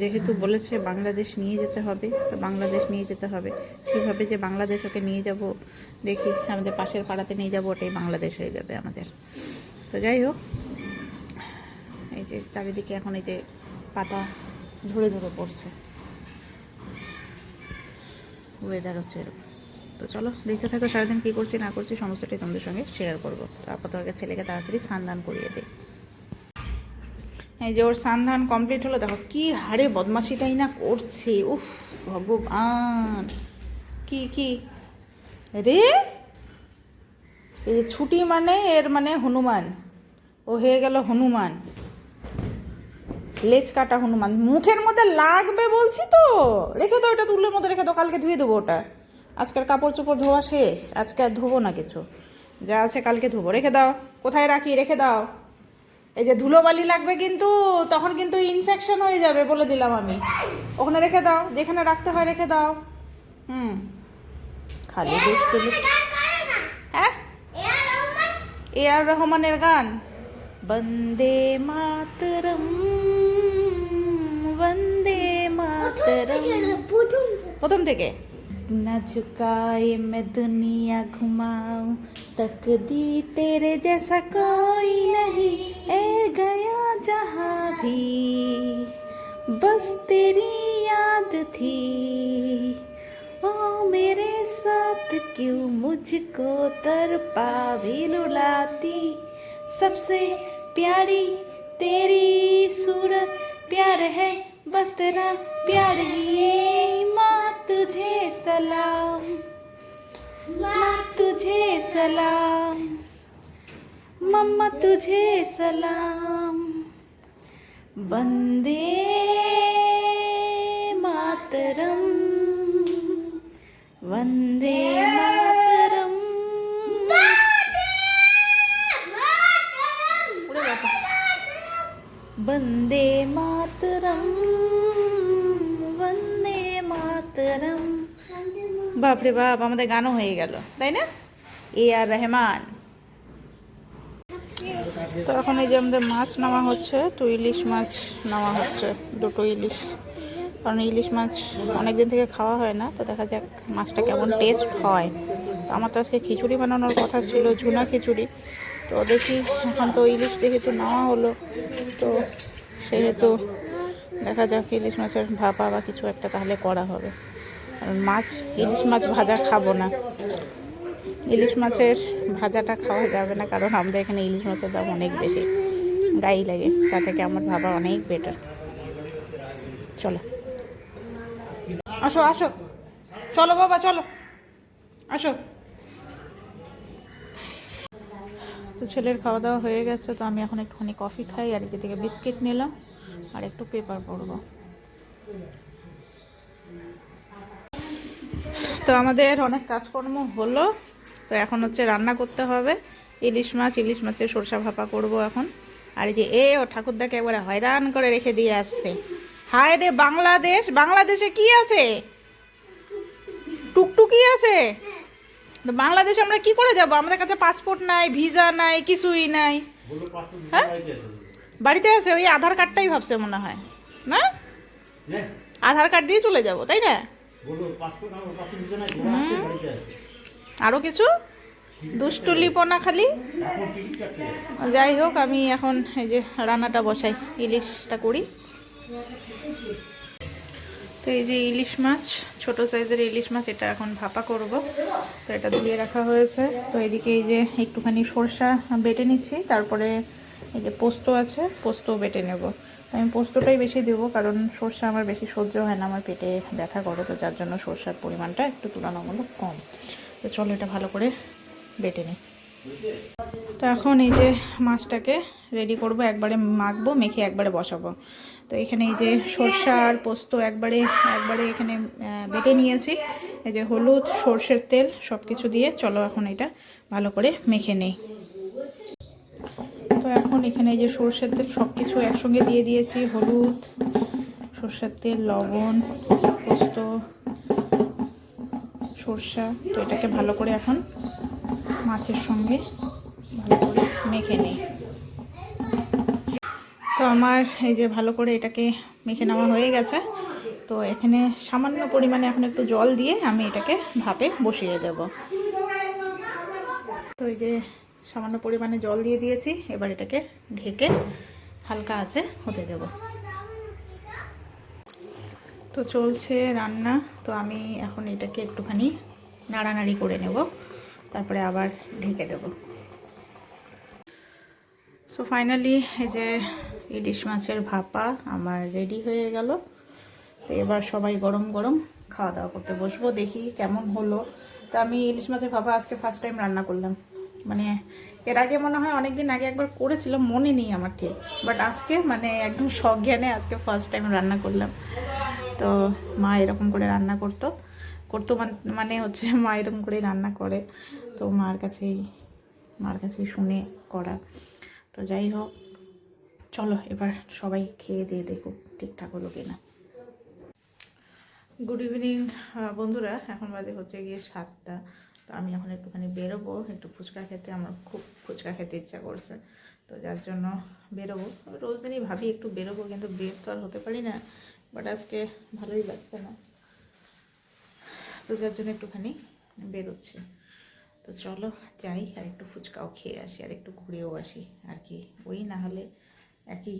যেহেতু বলেছে বাংলাদেশ নিয়ে যেতে হবে, তো বাংলাদেশ নিয়ে যেতে হবে। কীভাবে যে বাংলাদেশ ওকে নিয়ে যাব, দেখি। আমাদের পাশের পাড়াতে নিয়ে যাব, ওটাই বাংলাদেশ হয়ে যাবে আমাদের। তো যাই হোক, এই যে চারিদিকে এখন এই যে পাতা ধরে ধরে পড়ছে। ওয়েদার হচ্ছে এরকম। তো চলো, দেখতে থাকো সারাদিন কী করছি, না করছি, সমস্তটাই তোমাদের সঙ্গে শেয়ার করব। তো আপাতত আগে ছেলেকে তাড়াতাড়ি স্নান করিয়ে দিই। এই যে ওর স্নান কমপ্লিট হলো, দেখো কি হারে বদমাশিটাই না করছে। উফ, ভগবান। কি কি? রে? এই ছুটি মানে এর মানে হনুমান। ও হয়ে গেল হনুমান। লেজ কাটা হনুমান। মুখের মধ্যে লাগবে বলছি তো। রেখে দাও এটা তুলের মধ্যে রেখে দাও, কালকে ধুয়ে দেবো ওটা। আজকের কাপড় চোপড় ধোয়া শেষ, আজকে আর ধোবো না কিছু। যা আছে কালকে ধোবো। রেখে দাও। কোথায় রাখি? রেখে দাও। এই যে ধুলোবালি লাগবে কিন্তু তখন কিন্তু ইনফেকশন হয়ে যাবে বলে দিলাম আমি। ওখানে রেখে দাও যেখানে রাখতে হয় রেখে দাও। হুম। খালি হ্যাঁ? এ আর রহমানের গান। বন্দে মাতরম বন্দে মাতরম। প্রথম থেকে? न झुकाए मैं दुनिया घुमाऊं। तकदी तेरे जैसा कोई नहीं। ए गया जहाँ भी। बस तेरी याद थी। ओ मेरे साथ क्यों मुझको तरपा भी रुलाती सबसे प्यारी तेरी सूरत प्यार है, बस तेरा प्यार ही। तुझे सलाम माँ तुझे सलाम मम्मा तुझे सलाम बंदे मातरम वंदे मातरम वंदे मातरम वंदे বাপরে বাপ আমাদের গানও হয়ে গেল তাই না? এ আর রহমান। তো এখন এই যে আমাদের মাছ নেওয়া হচ্ছে তো ইলিশ মাছ নেওয়া হচ্ছে দুটো ইলিশ। কারণ ইলিশ মাছ অনেকদিন থেকে খাওয়া হয় না তো দেখা যাক মাছটা কেমন টেস্ট হয়। তো আমার তো আজকে খিচুড়ি বানানোর কথা ছিল ঝুনা খিচুড়ি। তো দেখি এখন তো ইলিশ যেহেতু নেওয়া হলো তো সেহেতু দেখা যাক ইলিশ মাছের ভাপা বা কিছু একটা তাহলে করা হবে। মাছ, ইলিশ মাছ ভাজা খাব না। ইলিশ মাছের ভাজাটা খাওয়া যাবে না, কারণ আমাদের এখানে ইলিশ মাছের দাম অনেক বেশি। গাই লাগে তা থেকে আমার ভাবা অনেক বেটার চলো। আসো আসো। চলো বাবা, চলো। আসো। তো ছেলের খাওয়া দাওয়া হয়ে গেছে, তো আমি এখন একটুখানি কফি খাই, আর এদিকে থেকে বিস্কিট নিলাম, আর একটু পেপার পড়ব। তো আমাদের অনেক কাজকর্ম হলো তো এখন হচ্ছে রান্না করতে হবে। ইলিশ মাছ ইলিশ মাছের সরষা ভাপা করব এখন। আর এই যে এ ও ঠাকুরদাকে একবারে হয়রান করে রেখে দিয়ে আসছে। হায় রে বাংলাদেশ বাংলাদেশে কি আছে? টুকটুকি আছে? তো বাংলাদেশে আমরা কি করে যাব? আমাদের কাছে পাসপোর্ট নাই ভিসা নাই কিছুই নাই। হ্যাঁ? বাড়িতে আছে ওই আধার কার্ডটাই ভাবছে মনে হয়। না? আধার কার্ড দিয়ে চলে যাব তাই না? আরও কিছু? দুষ্টু লিপনা খালি যাই হোক আমি এখন এই যে রান্নাটা বসাই ইলিশটা করি। তো এই যে ইলিশ মাছ ছোট সাইজের ইলিশ মাছ এটা এখন ভাপা করব। তো এটা ধুয়ে রাখা হয়েছে। তো এদিকে এই যে একটুখানি সরষা বেটে নিচ্ছি তারপরে এই যে পোস্ত আছে পোস্ত বেটে নেব। আমি পোস্তটাই বেশি দেবো, কারণ সর্ষা আমার বেশি সহ্য হয় না, আমার পেটে ব্যথা করে, তো যার জন্য সর্ষার পরিমাণটা একটু তুলনামূলক কম। তো চলো এটা ভালো করে বেটে নিই। তো এখন এই যে মাছটাকে রেডি করব, একবারে মাখবো, মেখে একবারে বসাবো। তো এখানে এই যে সর্ষা আর পোস্ত একবারে একবারে এখানে বেটে নিয়েছি। এই যে হলুদ, সর্ষের তেল সব কিছু দিয়ে চলো এখন এটা ভালো করে মেখে নেই। তো এখন এখানে এই যে সর্ষের তেল সব কিছু একসঙ্গে দিয়ে দিয়েছি, হলুদ, সর্ষের তেল, লবণ, পোস্ত, সর্ষা, তো এটাকে ভালো করে এখন মাছের সঙ্গে ভালো করে মেখে নিই। তো আমার এই যে ভালো করে এটাকে মেখে নেওয়া হয়ে গেছে, তো এখানে সামান্য পরিমাণে এখন একটু জল দিয়ে আমি এটাকে ভাপে বসিয়ে দেব। তো এই যে সামান্য পরিমাণে জল দিয়ে দিয়েছি। এবার এটাকে ঢেকে হালকা আছে হতে দেব। তো চলছে রান্না। তো আমি এখন এটাকে একটুখানি নাড়ানাড়ি করে নেব। তারপরে আবার ঢেকে দেব। সো ফাইনালি এই যে ইলিশ মাছের ভাপা আমার রেডি হয়ে গেল। তো এবার সবাই গরম গরম খাওয়া দাওয়া করতে বসবো, দেখি কেমন হলো। তো আমি ইলিশ মাছের ভাপা আজকে ফার্স্ট টাইম রান্না করলাম। মানে এর আগে মনে হয় অনেক দিন আগে একবার করেছিলাম, মনে নেই আমার ঠিক। বাট আজকে মানে একদম সজ্ঞানে আজকে ফার্স্ট টাইম রান্না করলাম। তো মা এরকম করে রান্না করতো। করতো মান- হচ্ছে মা এরকম করেই রান্না করে। তো মার কাছেই মার কাছেই শুনে করা। তো যাই হোক, চলো এবার সবাই খেয়ে দিয়ে দেখো ঠিকঠাক হলো কিনা। গুড ইভিনিং বন্ধুরা, এখন বাজে হচ্ছে গিয়ে সাতটা। তো আমি এখন একটুখানি বেরোবো, একটু ফুচকা খেতে, আমার খুব ফুচকা খেতে ইচ্ছা করছে। তো যার জন্য বেরোবো। রোজ দিনই ভাবি একটু বেরোবো, কিন্তু বের তো আর হতে পারি না বাট আজকে ভালোই লাগছে না। তো যার জন্য একটুখানি বেরোচ্ছি। তো চলো যাই আর একটু ফুচকাও খেয়ে আসি, আর একটু ঘুরেও আসি, আর কি। ওই না হলে একই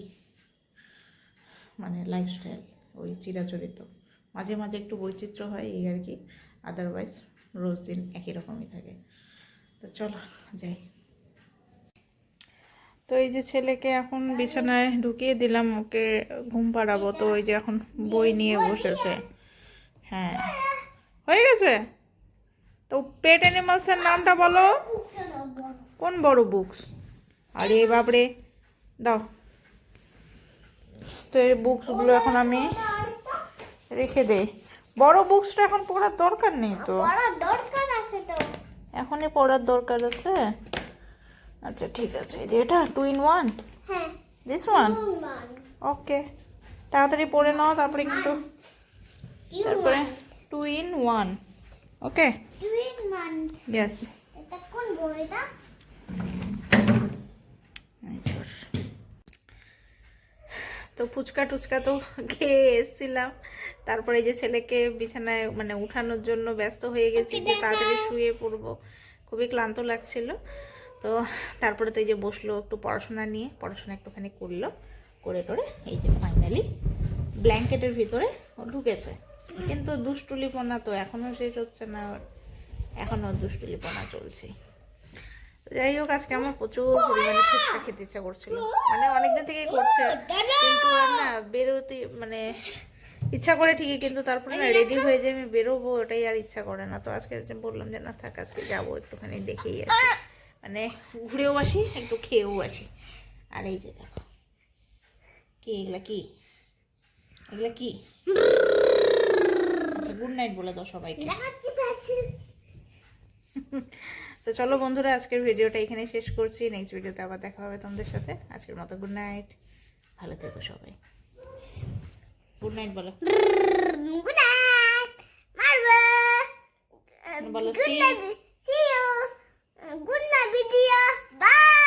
মানে লাইফস্টাইল ওই চিরাচরিত। মাঝে মাঝে একটু বৈচিত্র্য হয় এই আর কি আদারওয়াইজ রোজ দিন একই রকমই থাকে। তো চলো, যাই। তো এই যে ছেলেকে এখন বিছানায় ঢুকিয়ে দিলাম, ওকে ঘুম পাড়াবো। তো ওই যে এখন বই নিয়ে বসেছে। হ্যাঁ। হয়ে গেছে? তো পেট অ্যানিমালসের নামটা বলো। কোন বড় বুকস? আরে বাপরে। দাও। তো এই বুকসগুলো এখন আমি রেখে দেই। বড় বুকসটা এখন পড়ার দরকার নেই তো। পড়ার দরকার আছে তো। এখনই পড়ার দরকার আছে? আচ্ছা ঠিক আছে। এই যে এটা টু ইন ওয়ান হ্যাঁ। দিস ওয়ান ওকে তাড়াতাড়ি পড়ে নাও তারপরে কিন্তু তারপরে টু ইন ওয়ান ওকে দুই মান ইয়েস এটা কোন বইটা? তো ফুচকা টুচকা তো খেয়ে এসছিলাম। তারপরে এই যে ছেলেকে বিছানায় মানে উঠানোর জন্য ব্যস্ত হয়ে গেছি যে তাড়াতাড়ি শুয়ে পড়ব। খুবই ক্লান্ত লাগছিল। তো তারপরে তো এই যে বসল একটু পড়াশোনা নিয়ে পড়াশোনা একটুখানি করল করে টোরে এই যে ফাইনালি ব্ল্যাঙ্কেটের ভিতরে ও ঢুকেছে। কিন্তু দুষ্টুলিপনা তো এখনও শেষ হচ্ছে না এখনও দুষ্টুলিপনা চলছে। যাই হোক আজকে আমার প্রচুর পরিমাণে ফুচকা খেতে ইচ্ছা করছিল। মানে অনেকদিন থেকেই করছে কিন্তু না বেরোতে মানে ইচ্ছা করে ঠিকই কিন্তু তারপরে না রেডি হয়ে যে আমি বেরোবো ওটাই আর ইচ্ছা করে না। তো আজকে বললাম যে না থাক আজকে যাব একটুখানি দেখেই আসি মানে ঘুরেও আসি একটু খেয়েও আসি। আর এই যে দেখো কি এগুলা কি? এগুলা কি? গুড নাইট বলে দাও সবাইকে। তো চলো বন্ধুরা আজকের ভিডিওটা এখানে শেষ করছি। নেক্সট ভিডিওতে আবার দেখা হবে তোমাদের সাথে। আজকের মতো গুড নাইট ভালো থেকো সবাই। গুড নাইট বলো। গুড নাইট বলো গুড নাইট ভিডিও বাই